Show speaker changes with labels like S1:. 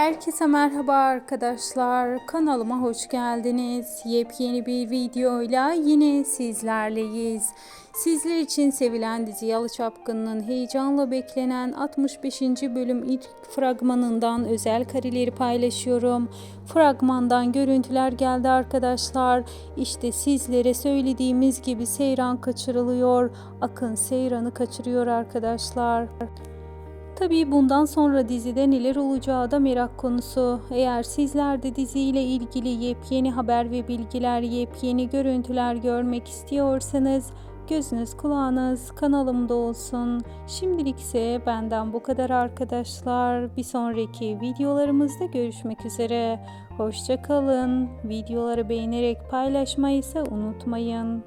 S1: Herkese merhaba arkadaşlar. Kanalıma hoş geldiniz. Yepyeni bir videoyla yine sizlerleyiz. Sizler için sevilen dizi Yalı Çapkın'ın heyecanla beklenen 65. bölüm ilk fragmanından özel kareleri paylaşıyorum. Fragmandan görüntüler geldi arkadaşlar. İşte sizlere söylediğimiz gibi Seyran kaçırılıyor. Akın Seyran'ı kaçırıyor arkadaşlar. Tabii bundan sonra dizide neler olacağı da merak konusu. Eğer sizler de diziyle ilgili yepyeni haber ve bilgiler, yepyeni görüntüler görmek istiyorsanız gözünüz kulağınız kanalımda olsun. Şimdilik ise benden bu kadar arkadaşlar. Bir sonraki videolarımızda görüşmek üzere. Hoşça kalın. Videoları beğenerek paylaşmayı ise unutmayın.